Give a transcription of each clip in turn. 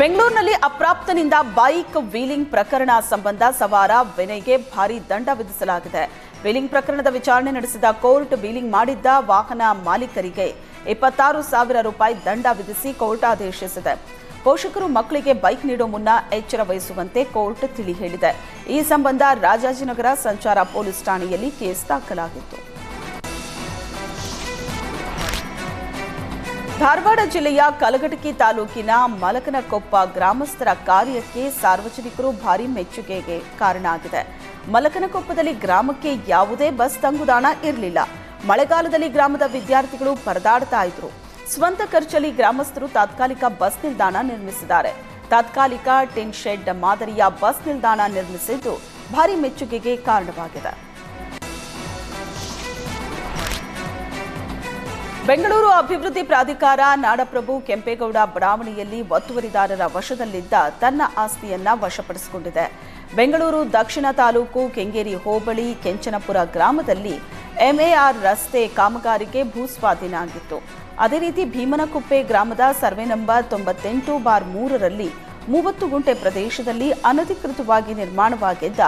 ಬೆಂಗಳೂರಿನಲ್ಲಿ ಅಪ್ರಾಪ್ತನಿಂದ bike wheeling ಪ್ರಕರಣ ಸಂಬಂಧ ಸವಾರ ವಿನಯ್ಗೆ ಭಾರಿ ದಂಡ ವಿಧಿಸಲಾಗಿದೆ. ವೀಲಿಂಗ್ ಪ್ರಕರಣದ ವಿಚಾರಣೆ ನಡೆಸಿದ ಕೋರ್ಟ್ ವೀಲಿಂಗ್ ಮಾಡಿದ್ದ ವಾಹನ ಮಾಲೀಕರಿಗೆ ಇಪ್ಪತ್ತಾರು ಸಾವಿರ ರೂಪಾಯಿ ದಂಡ ವಿಧಿಸಿ ಕೋರ್ಟ್ ಆದೇಶಿಸಿದೆ. ಪೋಷಕರು ಮಕ್ಕಳಿಗೆ ಬೈಕ್ ನೀಡೋ ಮುನ್ನ ಎಚ್ಚರ ವಹಿಸುವಂತೆ ಕೋರ್ಟ್ ತಿಳಿ ಹೇಳಿದೆ. ಈ ಸಂಬಂಧ ರಾಜಾಜಿನಗರ ಸಂಚಾರ ಪೊಲೀಸ್ ಠಾಣೆಯಲ್ಲಿ ಕೇಸ್ ದಾಖಲಾಗಿತ್ತು. ಧಾರವಾಡ ಜಿಲ್ಲೆಯ ಕಲಘಟಕಿ ತಾಲೂಕಿನ ಮಲಕನಕೊಪ್ಪ ಗ್ರಾಮಸ್ಥರ ಕಾರ್ಯಕ್ಕೆ ಸಾರ್ವಜನಿಕರು ಭಾರಿ ಮೆಚ್ಚುಗೆಗೆ ಕಾರಣ ಆಗಿದೆ. ಮಲಕನಕೊಪ್ಪದಲ್ಲಿ ಗ್ರಾಮಕ್ಕೆ ಯಾವುದೇ ಬಸ್ ತಂಗುದಾಣ ಇರಲಿಲ್ಲ. ಮಳೆಗಾಲದಲ್ಲಿ ಗ್ರಾಮದ ವಿದ್ಯಾರ್ಥಿಗಳು ಪರದಾಡ್ತಾ ಇದ್ರು. ಸ್ವಂತ ಖರ್ಚಲ್ಲಿ ಗ್ರಾಮಸ್ಥರು ತಾತ್ಕಾಲಿಕ ಬಸ್ ನಿಲ್ದಾಣ ನಿರ್ಮಿಸಿದ್ದಾರೆ. ತಾತ್ಕಾಲಿಕ ಟಿನ್ ಶೆಡ್ ಮಾದರಿಯ ಬಸ್ ನಿಲ್ದಾಣ ನಿರ್ಮಿಸಿದ್ದು ಭಾರಿ ಮೆಚ್ಚುಗೆಗೆ ಕಾರಣವಾಗಿದೆ. ಬೆಂಗಳೂರು ಅಭಿವೃದ್ಧಿ ಪ್ರಾಧಿಕಾರ ನಾಡಪ್ರಭು ಕೆಂಪೇಗೌಡ ಬಡಾವಣೆಯಲ್ಲಿ ಒತ್ತುವರಿದಾರರ ವಶದಲ್ಲಿದ್ದ ತನ್ನ ಆಸ್ತಿಯನ್ನ ವಶಪಡಿಸಿಕೊಂಡಿದೆ. ಬೆಂಗಳೂರು ದಕ್ಷಿಣ ತಾಲೂಕು ಕೆಂಗೇರಿ ಹೋಬಳಿ ಕೆಂಚನಪುರ ಗ್ರಾಮದಲ್ಲಿ ಎಂಎಆರ್ ರಸ್ತೆ ಕಾಮಗಾರಿಗೆ ಭೂಸ್ವಾಧೀನ ಆಗಿತ್ತು. ಅದೇ ರೀತಿ ಭೀಮನಕುಪ್ಪೆ ಗ್ರಾಮದ ಸರ್ವೆ ನಂಬರ್ ತೊಂಬತ್ತೆಂಟು ಬಾರ್ ಮೂರರಲ್ಲಿ ಮೂವತ್ತು ಗುಂಟೆ ಪ್ರದೇಶದಲ್ಲಿ ಅನಧಿಕೃತವಾಗಿ ನಿರ್ಮಾಣವಾಗಿದ್ದ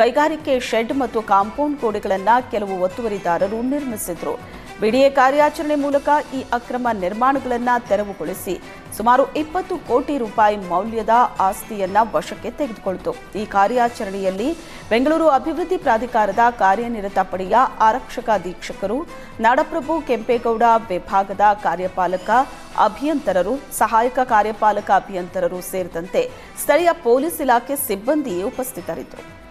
ಕೈಗಾರಿಕೆ ಶೆಡ್ ಮತ್ತು ಕಾಂಪೌಂಡ್ ಗೋಡೆಗಳನ್ನು ಕೆಲವು ಒತ್ತುವರಿದಾರರು ನಿರ್ಮಿಸಿದ್ರು. ಬಿಡಿಎ ಕಾರ್ಯಾಚರಣೆ ಮೂಲಕ ಈ ಅಕ್ರಮ ನಿರ್ಮಾಣಗಳನ್ನು ತೆರವುಗೊಳಿಸಿ ಸುಮಾರು ಇಪ್ಪತ್ತು ಕೋಟಿ ರೂಪಾಯಿ ಮೌಲ್ಯದ ಆಸ್ತಿಯನ್ನ ವಶಕ್ಕೆ ತೆಗೆದುಕೊಳ್ತು. ಈ ಕಾರ್ಯಾಚರಣೆಯಲ್ಲಿ ಬೆಂಗಳೂರು ಅಭಿವೃದ್ಧಿ ಪ್ರಾಧಿಕಾರದ ಕಾರ್ಯನಿರತ ಪಡೆಯ ಆರಕ್ಷಕ ಅಧೀಕ್ಷಕರು, ನಾಡಪ್ರಭು ಕೆಂಪೇಗೌಡ ವಿಭಾಗದ ಕಾರ್ಯಪಾಲಕ, ಅಭಿಯಂತರರು, ಸಹಾಯಕ ಕಾರ್ಯಪಾಲಕ ಅಭಿಯಂತರರು ಸೇರಿದಂತೆ ಸ್ಥಳೀಯ ಪೊಲೀಸ್ ಇಲಾಖೆ ಸಿಬ್ಬಂದಿ ಉಪಸ್ಥಿತರಿದ್ದರು.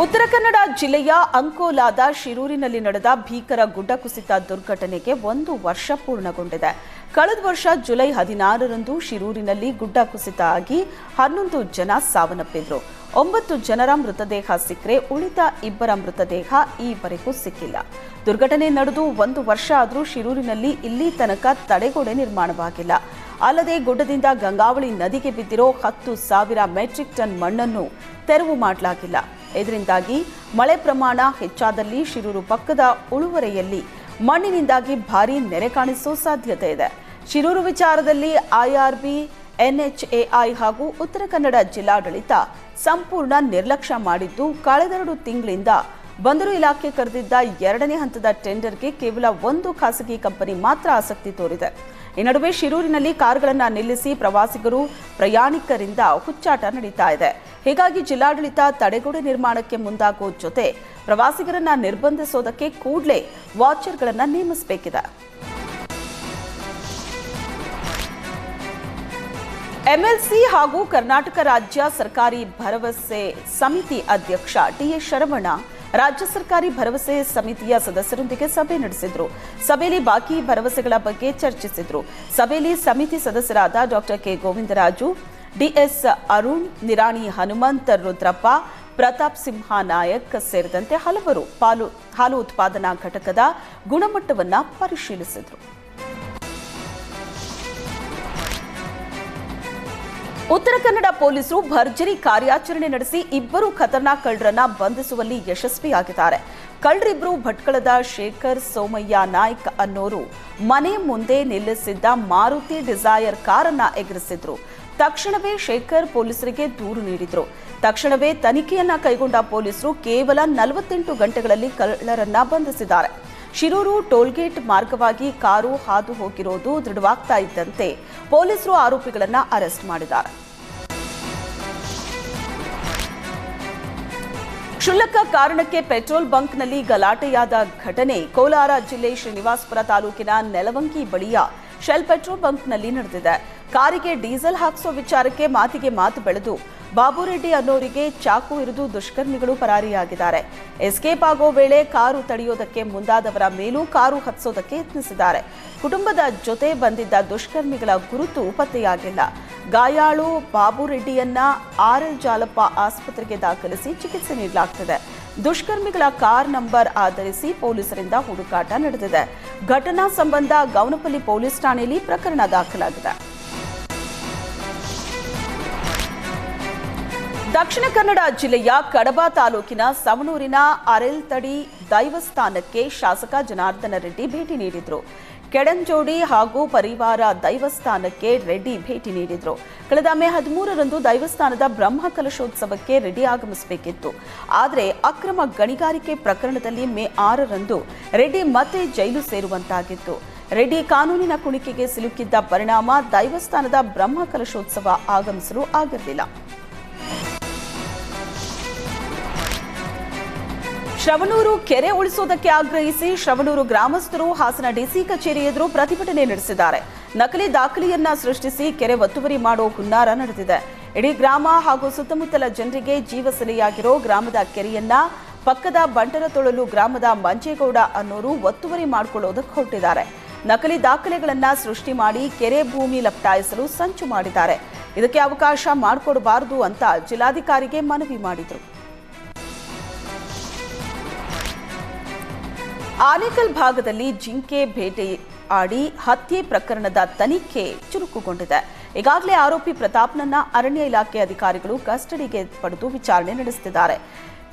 ಉತ್ತರ ಕನ್ನಡ ಜಿಲ್ಲೆಯ ಅಂಕೋಲಾದ ಶಿರೂರಿನಲ್ಲಿ ನಡೆದ ಭೀಕರ ಗುಡ್ಡ ಕುಸಿತ ದುರ್ಘಟನೆಗೆ ಒಂದು ವರ್ಷ ಪೂರ್ಣಗೊಂಡಿದೆ. ಕಳೆದ ವರ್ಷ ಜುಲೈ ಹದಿನಾರರಂದು ಶಿರೂರಿನಲ್ಲಿ ಗುಡ್ಡ ಕುಸಿತ ಆಗಿ ಹನ್ನೊಂದು ಜನ ಸಾವನ್ನಪ್ಪಿದ್ರು. ಒಂಬತ್ತು ಜನರ ಮೃತದೇಹ ಸಿಕ್ಕರೆ ಉಳಿದ ಇಬ್ಬರ ಮೃತದೇಹ ಈವರೆಗೂ ಸಿಕ್ಕಿಲ್ಲ. ದುರ್ಘಟನೆ ನಡೆದು ಒಂದು ವರ್ಷ ಆದರೂ ಶಿರೂರಿನಲ್ಲಿ ಇಲ್ಲಿ ತನಕ ತಡೆಗೋಡೆ ನಿರ್ಮಾಣವಾಗಿಲ್ಲ. ಅಲ್ಲದೆ ಗುಡ್ಡದಿಂದ ಗಂಗಾವಳಿ ನದಿಗೆ ಬಿದ್ದಿರೋ ಹತ್ತು ಸಾವಿರ ಮೆಟ್ರಿಕ್ ಟನ್ ಮಣ್ಣನ್ನು ತೆರವು ಮಾಡಲಾಗಿಲ್ಲ. ಇದರಿಂದಾಗಿ ಮಳೆ ಪ್ರಮಾಣ ಹೆಚ್ಚಾದಲ್ಲಿ ಶಿರೂರು ಪಕ್ಕದ ಉಳುವರೆಯಲ್ಲಿ ಮಣ್ಣಿನಿಂದಾಗಿ ಭಾರೀ ನೆರೆ ಕಾಣಿಸೋ ಸಾಧ್ಯತೆ ಇದೆ. ಶಿರೂರು ವಿಚಾರದಲ್ಲಿ ಐಆರ್ಬಿ ಎನ್ಎಚ್ಎಐ ಹಾಗೂ ಉತ್ತರ ಕನ್ನಡ ಜಿಲ್ಲಾಡಳಿತ ಸಂಪೂರ್ಣ ನಿರ್ಲಕ್ಷ್ಯ ಮಾಡಿದ್ದು ಕಳೆದೆರಡು ತಿಂಗಳಿಂದ ಬಂದರು ಇಲಾಖೆ ಕರೆದಿದ್ದ ಎರಡನೇ ಹಂತದ ಟೆಂಡರ್ಗೆ ಕೇವಲ ಒಂದು ಖಾಸಗಿ ಕಂಪನಿ ಮಾತ್ರ ಆಸಕ್ತಿ ತೋರಿದೆ. ಈ ನಡುವೆ ಶಿರೂರಿನಲ್ಲಿ ಕಾರ್ಗಳನ್ನು ನಿಲ್ಲಿಸಿ ಪ್ರವಾಸಿಗರು ಪ್ರಯಾಣಿಕರಿಂದ ಹುಚ್ಚಾಟ ನಡೀತಾ ಇದೆ. ಹೀಗಾಗಿ ಜಿಲ್ಲಾಡಳಿತ ತಡೆಗೋಡೆ ನಿರ್ಮಾಣಕ್ಕೆ ಮುಂದಾಗುವ ಜೊತೆ ಪ್ರವಾಸಿಗರನ್ನ ನಿರ್ಬಂಧಿಸೋದಕ್ಕೆ ಕೂಡಲೇ ವಾಚರ್ಗಳನ್ನು ನೇಮಿಸಬೇಕಿದೆ. ಎಂಎಲ್ಸಿ ಹಾಗೂ ಕರ್ನಾಟಕ ರಾಜ್ಯ ಸರ್ಕಾರಿ ಭರವಸೆ ಸಮಿತಿ ಅಧ್ಯಕ್ಷ ಟಿಎಸ್ ಶರವಣ ರಾಜ್ಯ ಸರ್ಕಾರಿ ಭರವಸೆ ಸಮಿತಿಯ ಸದಸ್ಯರೊಂದಿಗೆ ಸಭೆ ನಡೆಸಿದ್ರು. ಸಭೆಯಲ್ಲಿ ಬಾಕಿ ಭರವಸೆಗಳ ಬಗ್ಗೆ ಚರ್ಚಿಸಿದ್ರು. ಸಭೆಯಲ್ಲಿ ಸಮಿತಿ ಸದಸ್ಯರಾದ doctor K Govindaraju DS Arun, Nirani Hanumantha, Rudrappa, Pratap Simha Nayak ಸೇರಿದಂತೆ ಹಲವರು ಪಾಲು, ಹಾಲು ಉತ್ಪಾದನಾ ಘಟಕದ ಗುಣಮಟ್ಟವನ್ನು ಪರಿಶೀಲಿಸಿದರು. ಉತ್ತರ ಕನ್ನಡ ಪೊಲೀಸರು ಭರ್ಜರಿ ಕಾರ್ಯಾಚರಣೆ ನಡೆಸಿ ಇಬ್ಬರು ಖತರ್ನಾಕ್ ಕಳ್ಳರನ್ನ ಬಂಧಿಸುವಲ್ಲಿ ಯಶಸ್ವಿಯಾಗಿದ್ದಾರೆ. ಕಳ್ಳರಿಬ್ಬರು ಭಟ್ಕಳದ ಶೇಖರ್ ಸೋಮಯ್ಯ ನಾಯ್ಕ್ ಅನ್ನೋರು ಮನೆ ಮುಂದೆ ನಿಲ್ಲಿಸಿದ್ದ ಮಾರುತಿ ಡಿಸೈರ್ ಕಾರನ್ನ ಎಗರಿಸಿದ್ರು. ತಕ್ಷಣವೇ ಶೇಖರ್ ಪೊಲೀಸರಿಗೆ ದೂರು ನೀಡಿದರು. ತಕ್ಷಣವೇ ತನಿಖೆಯನ್ನ ಕೈಗೊಂಡ ಪೊಲೀಸರು ಕೇವಲ ನಲವತ್ತೆಂಟು ಗಂಟೆಗಳಲ್ಲಿ ಕಳ್ಳರನ್ನ ಬಂಧಿಸಿದ್ದಾರೆ. ಶಿರೂರು ಟೋಲ್ಗೇಟ್ ಮಾರ್ಗವಾಗಿ ಕಾರು ಹಾದು ಹೋಗಿರೋದು ದೃಢವಾಗ್ತಾ ಇದ್ದಂತೆ ಪೊಲೀಸರು ಆರೋಪಿಗಳನ್ನ ಅರೆಸ್ಟ್ ಮಾಡಿದ್ದಾರೆ. ಕ್ಷುಲ್ಲಕ ಕಾರಣಕ್ಕೆ ಪೆಟ್ರೋಲ್ ಬಂಕ್ನಲ್ಲಿ ಗಲಾಟೆಯಾದ ಘಟನೆ ಕೋಲಾರ ಜಿಲ್ಲೆ ಶ್ರೀನಿವಾಸಪುರ ತಾಲೂಕಿನ ನೆಲವಂಕಿ ಬಳಿಯ ಶೆಲ್ ಪೆಟ್ರೋಲ್ ಬಂಕ್ನಲ್ಲಿ ನಡೆದಿದೆ. ಕಾರಿಗೆ ಡೀಸೆಲ್ ಹಾಕಿಸೋ ವಿಚಾರಕ್ಕೆ ಮಾತಿಗೆ ಮಾತು ಬೆಳೆದು, ಬಾಬುರೆಡ್ಡಿ ಅನ್ನೋರಿಗೆ ಚಾಕು ಇರಿದು ದುಷ್ಕರ್ಮಿಗಳು ಪರಾರಿಯಾಗಿದ್ದಾರೆ. ಎಸ್ಕೇಪ್ ಆಗೋ ವೇಳೆ ಕಾರು ತಡೆಯೋದಕ್ಕೆ ಮುಂದಾದವರ ಮೇಲೂ ಕಾರು ಹತ್ಸೋದಕ್ಕೆ ಯತ್ನಿಸಿದ್ದಾರೆ. ಕುಟುಂಬದ ಜೊತೆ ಬಂದಿದ್ದ ದುಷ್ಕರ್ಮಿಗಳ ಗುರುತು ಪತ್ತೆಯಾಗಿಲ್ಲ. ಗಾಯಾಳು ಬಾಬುರೆಡ್ಡಿಯನ್ನ ಆರ್ಎಲ್ ಜಾಲಪ್ಪ ಆಸ್ಪತ್ರೆಗೆ ದಾಖಲಿಸಿ ಚಿಕಿತ್ಸೆ ನೀಡಲಾಗ್ತಿದೆ. ದುಷ್ಕರ್ಮಿಗಳ ಕಾರ್ ನಂಬರ್ ಆಧರಿಸಿ ಪೊಲೀಸರಿಂದ ಹುಡುಕಾಟ ನಡೆದಿದೆ. ಘಟನಾ ಸಂಬಂಧ ಗೌನಪಲ್ಲಿ ಪೊಲೀಸ್ ಠಾಣೆಯಲ್ಲಿ ಪ್ರಕರಣ ದಾಖಲಾಗಿದೆ. ದಕ್ಷಿಣ ಕನ್ನಡ ಜಿಲ್ಲೆಯ ಕಡಬ ತಾಲೂಕಿನ ಸವಣೂರಿನ ಅರೆಲ್ತಡಿ ದೈವಸ್ಥಾನಕ್ಕೆ ಶಾಸಕ ಜನಾರ್ದನ ರೆಡ್ಡಿ ಭೇಟಿ ನೀಡಿದ್ರು. ಕೆಡಂಜೋಡಿ ಹಾಗೂ ಪರಿವಾರ ದೈವಸ್ಥಾನಕ್ಕೆ ರೆಡ್ಡಿ ಭೇಟಿ ನೀಡಿದರು. ಕಳೆದ ಮೇ ಹದಿಮೂರರಂದು ದೈವಸ್ಥಾನದ ಬ್ರಹ್ಮ ಕಲಶೋತ್ಸವಕ್ಕೆ ರೆಡ್ಡಿ ಆಗಮಿಸಬೇಕಿತ್ತು. ಆದರೆ ಅಕ್ರಮ ಗಣಿಗಾರಿಕೆ ಪ್ರಕರಣದಲ್ಲಿ ಮೇ ಆರರಂದು ರೆಡ್ಡಿ ಮತ್ತೆ ಜೈಲು ಸೇರುವಂತಾಗಿತ್ತು. ರೆಡ್ಡಿ ಕಾನೂನಿನ ಕುಣಿಕೆಗೆ ಸಿಲುಕಿದ್ದ ಪರಿಣಾಮ ದೈವಸ್ಥಾನದ ಬ್ರಹ್ಮ ಕಲಶೋತ್ಸವ ಆಗಮಿಸಲು ಆಗಿರಲಿಲ್ಲ. ಶ್ರವಣೂರು ಕೆರೆ ಉಳಿಸುವುದಕ್ಕೆ ಆಗ್ರಹಿಸಿ ಶ್ರವಣೂರು ಗ್ರಾಮಸ್ಥರು ಹಾಸನ ಡಿಸಿ ಕಚೇರಿ ಎದುರು ಪ್ರತಿಭಟನೆ ನಡೆಸಿದ್ದಾರೆ. ನಕಲಿ ದಾಖಲೆಯನ್ನ ಸೃಷ್ಟಿಸಿ ಕೆರೆ ಒತ್ತುವರಿ ಮಾಡೋ ಹುನ್ನಾರ ನಡೆದಿದೆ. ಇಡೀ ಗ್ರಾಮ ಹಾಗೂ ಸುತ್ತಮುತ್ತಲ ಜನರಿಗೆ ಜೀವಸಲೆಯಾಗಿರೋ ಗ್ರಾಮದ ಕೆರೆಯನ್ನ ಪಕ್ಕದ ಬಂಟರತೊಳಲು ಗ್ರಾಮದ ಮಂಜೇಗೌಡ ಅನ್ನೋರು ಒತ್ತುವರಿ ಮಾಡಿಕೊಳ್ಳೋದಕ್ಕೆ ಹೊರಟಿದ್ದಾರೆ. ನಕಲಿ ದಾಖಲೆಗಳನ್ನ ಸೃಷ್ಟಿ ಮಾಡಿ ಕೆರೆ ಭೂಮಿ ಲಪ್ಟಾಯಿಸಲು ಸಂಚು ಮಾಡಿದ್ದಾರೆ. ಇದಕ್ಕೆ ಅವಕಾಶ ಮಾಡಿಕೊಡಬಾರದು ಅಂತ ಜಿಲ್ಲಾಧಿಕಾರಿಗೆ ಮನವಿ ಮಾಡಿದರು. ಆನೇಕಲ್ ಭಾಗದಲ್ಲಿ ಜಿಂಕೆ ಬೇಟೆ ಆಡಿ ಹತ್ಯೆ ಪ್ರಕರಣದ ತನಿಖೆ ಚುರುಕುಗೊಂಡಿದೆ. ಈಗಾಗಲೇ ಆರೋಪಿ ಪ್ರತಾಪ್ನನ್ನ ಅರಣ್ಯ ಇಲಾಖೆ ಅಧಿಕಾರಿಗಳು ಕಸ್ಟಡಿಗೆ ಪಡೆದು ವಿಚಾರಣೆ ನಡೆಸುತ್ತಿದ್ದಾರೆ.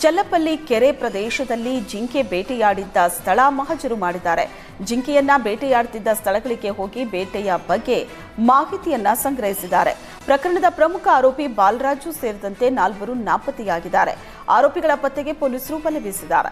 ಚಲ್ಲಪಲ್ಲಿ ಕೆರೆ ಪ್ರದೇಶದಲ್ಲಿ ಜಿಂಕೆ ಬೇಟೆಯಾಡಿದ್ದ ಸ್ಥಳ ಮಹಜರು ಮಾಡಿದ್ದಾರೆ. ಜಿಂಕೆಯನ್ನ ಬೇಟೆಯಾಡುತ್ತಿದ್ದ ಸ್ಥಳಗಳಿಗೆ ಹೋಗಿ ಬೇಟೆಯ ಬಗ್ಗೆ ಮಾಹಿತಿಯನ್ನ ಸಂಗ್ರಹಿಸಿದ್ದಾರೆ. ಪ್ರಕರಣದ ಪ್ರಮುಖ ಆರೋಪಿ ಬಾಲರಾಜು ಸೇರಿದಂತೆ ನಾಲ್ವರು ನಾಪತ್ತೆಯಾಗಿದ್ದಾರೆ. ಆರೋಪಿಗಳ ಪತ್ತೆಗೆ ಪೊಲೀಸರು ಬಲೆ ಬೀಸಿದ್ದಾರೆ